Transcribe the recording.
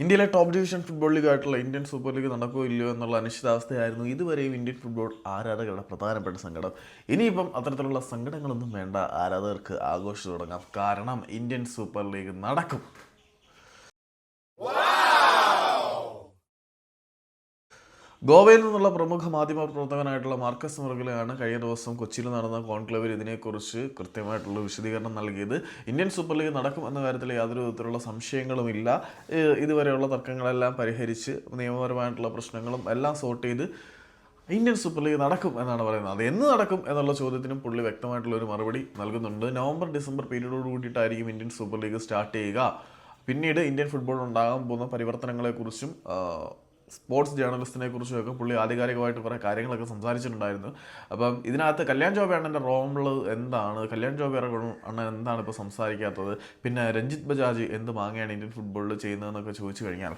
ഇന്ത്യയിലെ top division football ലീഗായിട്ടുള്ള Indian super League നടക്കുമോ ഇല്ലയോ എന്നുള്ള അനിശ്ചിതാവസ്ഥയായിരുന്നു ഇതുവരെയും ഇന്ത്യൻ ഫുട്ബോൾ ആരാധകരുടെ പ്രധാനപ്പെട്ട സങ്കടം. ഇനിയിപ്പം അത്തരത്തിലുള്ള സങ്കടങ്ങളൊന്നും വേണ്ട. ആരാധകർക്ക് ആഘോഷിച്ചു തുടങ്ങാം. കാരണം ഇന്ത്യൻ സൂപ്പർ ലീഗ് നടക്കും. ഗോവയിൽ നിന്നുള്ള പ്രമുഖ മാധ്യമ പ്രവർത്തകനായിട്ടുള്ള മാർക്കസ് മുറുകലയാണ് കഴിഞ്ഞ ദിവസം കൊച്ചിയിൽ നടന്ന കോൺക്ലേവിൽ ഇതിനെക്കുറിച്ച് കൃത്യമായിട്ടുള്ള വിശദീകരണം നൽകിയത്. ഇന്ത്യൻ സൂപ്പർ ലീഗ് നടക്കും എന്ന കാര്യത്തിൽ യാതൊരു വിധത്തിലുള്ള സംശയങ്ങളുമില്ല ഇതുവരെയുള്ള തർക്കങ്ങളെല്ലാം പരിഹരിച്ച് നിയമപരമായിട്ടുള്ള പ്രശ്നങ്ങളും എല്ലാം സോർട്ട് ചെയ്ത് ഇന്ത്യൻ സൂപ്പർ ലീഗ് നടക്കും എന്നാണ് പറയുന്നത്. അത് എന്ന് നടക്കും എന്നുള്ള ചോദ്യത്തിനും പുള്ളി വ്യക്തമായിട്ടുള്ള ഒരു മറുപടി നൽകുന്നുണ്ട്. നവംബർ ഡിസംബർ പീരീഡോട് കൂടിയിട്ടായിരിക്കും ഇന്ത്യൻ സൂപ്പർ ലീഗ് സ്റ്റാർട്ട് ചെയ്യുക. പിന്നീട് ഇന്ത്യൻ ഫുട്ബോൾ ഉണ്ടാകാൻ പോകുന്ന പരിവർത്തനങ്ങളെക്കുറിച്ചും സ്പോർട്സ് ജേർണലിസ്റ്റിനെ കുറിച്ചുമൊക്കെ പുള്ളി ആധികാരികമായിട്ട് കുറേ കാര്യങ്ങളൊക്കെ സംസാരിച്ചിട്ടുണ്ടായിരുന്നു. അപ്പം ഇതിനകത്ത് കല്യാൺ ജോബ് അണ്ണന്റെ റോമിൽ എന്താണ്? കല്യാൺ ജോബി അണ്ണൻ എന്താണ് ഇപ്പോൾ സംസാരിക്കാത്തത്? പിന്നെ രഞ്ജിത്ത് ബജാജ് എന്ത് മാങ്ങയാണ് ഇന്ത്യൻ ഫുട്ബോളിൽ ചെയ്യുന്നതെന്നൊക്കെ ചോദിച്ചു കഴിഞ്ഞാൽ